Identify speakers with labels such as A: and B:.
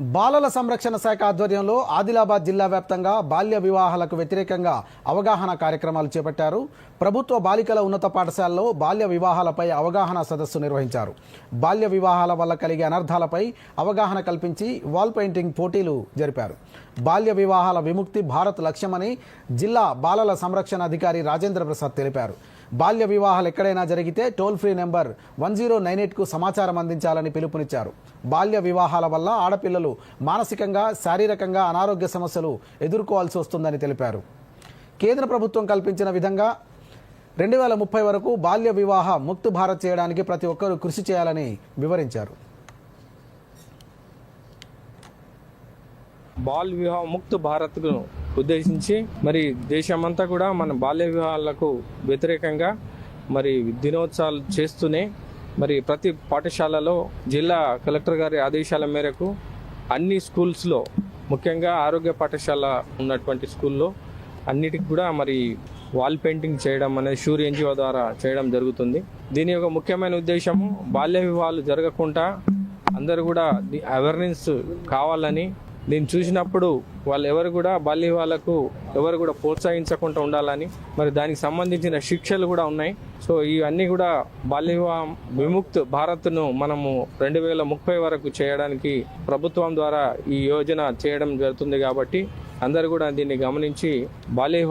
A: బాలల సంరక్షణ శాఖ ఆధ్వర్యంలో ఆదిలాబాద్ జిల్లా వ్యాప్తంగా బాల్య వివాహాలకు వ్యతిరేకంగా అవగాహన కార్యక్రమాలు చేపట్టారు. ప్రభుత్వ బాలికల ఉన్నత పాఠశాలలో బాల్య వివాహాలపై అవగాహన సదస్సు నిర్వహించారు. బాల్య వివాహాల వల్ల కలిగే అనర్థాలపై అవగాహన కల్పించి వాల్ పెయింటింగ్ పోటీలు జరిపారు. బాల్య వివాహాల విముక్తి భారత్ లక్ష్యమని జిల్లా బాలల సంరక్షణ అధికారి రాజేంద్ర ప్రసాద్ తెలిపారు. బాల్య వివాహాలు ఎక్కడైనా జరిగితే toll free number one zero nine ఎయిట్కు సమాచారం అందించాలని పిలుపునిచ్చారు. బాల్య వివాహాల వల్ల ఆడపిల్లలు మానసికంగా శారీరకంగా అనారోగ్య సమస్యలు ఎదుర్కోవాల్సి వస్తుందని తెలిపారు. కేంద్ర ప్రభుత్వం కల్పించిన విధంగా రెండు వేల ముప్పై వరకు బాల్య వివాహ ముక్తు భారత్ చేయడానికి ప్రతి ఒక్కరూ కృషి చేయాలని వివరించారు.
B: బాల్ వివాహ ముక్త్ భారత్ను ఉద్దేశించి మరి దేశమంతా కూడా మన బాల్య వివాహాలకు వ్యతిరేకంగా మరి దినోత్సవాలు చేస్తూనే మరి ప్రతి పాఠశాలలో జిల్లా కలెక్టర్ గారి ఆదేశాల మేరకు అన్ని స్కూల్స్లో ముఖ్యంగా ఆరోగ్య పాఠశాల ఉన్నటువంటి స్కూల్లో అన్నిటికి కూడా మరి వాల్ పెయింటింగ్ చేయడం అనేది షూర్ ఎన్జిఓ ద్వారా చేయడం జరుగుతుంది. దీని యొక్క ముఖ్యమైన ఉద్దేశము బాల్య వివాహాలు జరగకుండా అందరూ కూడా అవేర్నెస్ కావాలని దీన్ని చూసినప్పుడు వాళ్ళు ఎవరు కూడా బాల్య వాళ్ళకు ఎవరు కూడా ప్రోత్సహించకుండా ఉండాలని మరి దానికి సంబంధించిన శిక్షలు కూడా ఉన్నాయి. సో ఇవన్నీ కూడా బాల్య వివాహం విముక్త్ భారత్ను మనము రెండు వేల ముప్పై వరకు చేయడానికి ప్రభుత్వం ద్వారా ఈ యోజన చేయడం జరుగుతుంది కాబట్టి అందరూ కూడా దీన్ని గమనించి బాల్య